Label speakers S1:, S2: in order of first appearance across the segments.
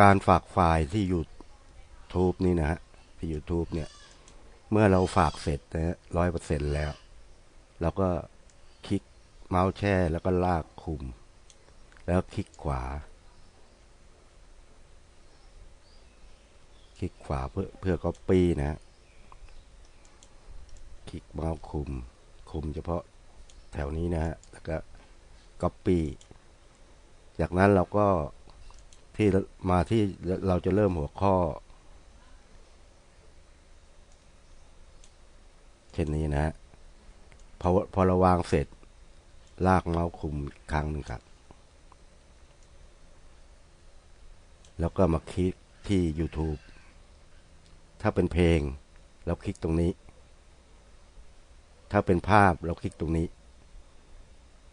S1: การฝากไฟล์ที่ YouTube นี่นะฮะที่ YouTube เนี่ย เมื่อเราฝากเสร็จนะร้อยเปอร์เซ็นแล้ว เราก็คลิกเมาส์แช่แล้วก็ลากคุม แล้วคลิกขวา คลิกขวาเพื่อเพื่อ Copy นะ คลิกเมาส์คุม คุมเฉพาะแถวนี้นะฮะ แล้วก็ Copy จากนั้นเราก็ ที่มาที่เราจะเริ่มหัวข้อ เช่นนี้นะฮะพอพอเราวางเสร็จ ลากเมาส์คุมครั้งหนึ่งครับ แล้วก็มาคลิกที่ YouTube ถ้าเป็นเพลง เราคลิกตรงนี้ ถ้าเป็นภาพเราคลิกตรงนี้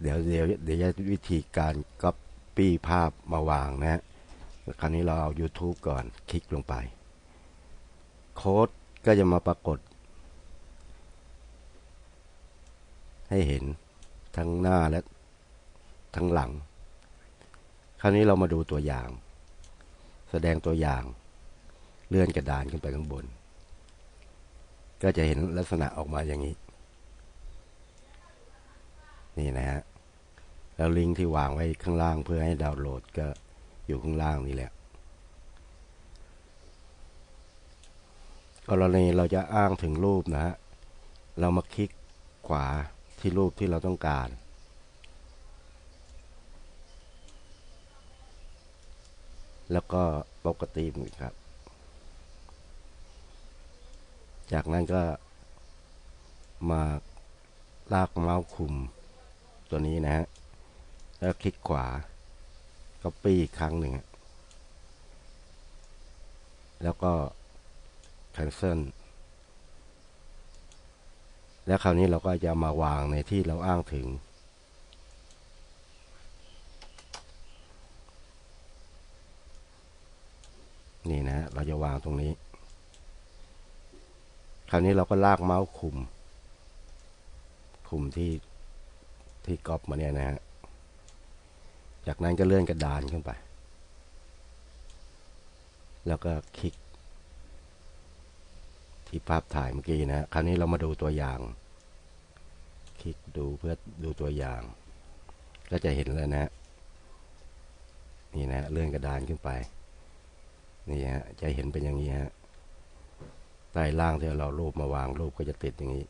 S1: เดี๋ยวเดี๋ยวเดี๋ยววิธีการก๊อปปี้ภาพมาวางนะฮะ คราวนี้เราเอา YouTube ก่อนคลิกลงไป โค้ดก็จะมาปรากฏ ให้เห็นทั้งหน้าและทั้งหลัง คราวนี้เรามาดูตัวอย่าง แสดงตัวอย่างเลื่อนกระดานขึ้นไปข้างบน ก็จะเห็นลักษณะออกมาอย่างนี้ นี่นะฮะ แล้วลิงก์ที่วางไว้ข้างล่างเพื่อให้ดาวน์โหลดก็ อยู่ข้างล่างนี่แหละกรณีเราจะอ้างถึงรูปนะฮะ เรามาคลิกขวาที่รูปที่เราต้องการ แล้วก็ปกติมือครับ จากนั้นก็มาลากเมาส์คุมตัวนี้นะฮะ แล้วคลิกขวา ก็ปี้อีกครั้งหนึ่ง แล้วก็ cancel แล้วคราวนี้เราก็จะมาวางในที่เราอ้างถึง นี่นะ เราจะวางตรงนี้ คราวนี้เราก็ลากเมาส์คุม คุมที่ที่ก๊อปมาเนี่ยนะฮะ จากนั้นก็เลื่อนกระดานขึ้นไป แล้วก็คลิก ที่ภาพถ่ายเมื่อกี้นะ คราวนี้เรามาดูตัวอย่าง คลิกดูเพื่อดูตัวอย่าง ก็จะเห็นแล้วนะ นี่นะ เลื่อนกระดานขึ้นไป นี่ฮะ จะเห็นเป็นอย่างนี้ฮะ ใต้ล่างที่เรารูปมาวางรูปก็จะติดอย่างนี้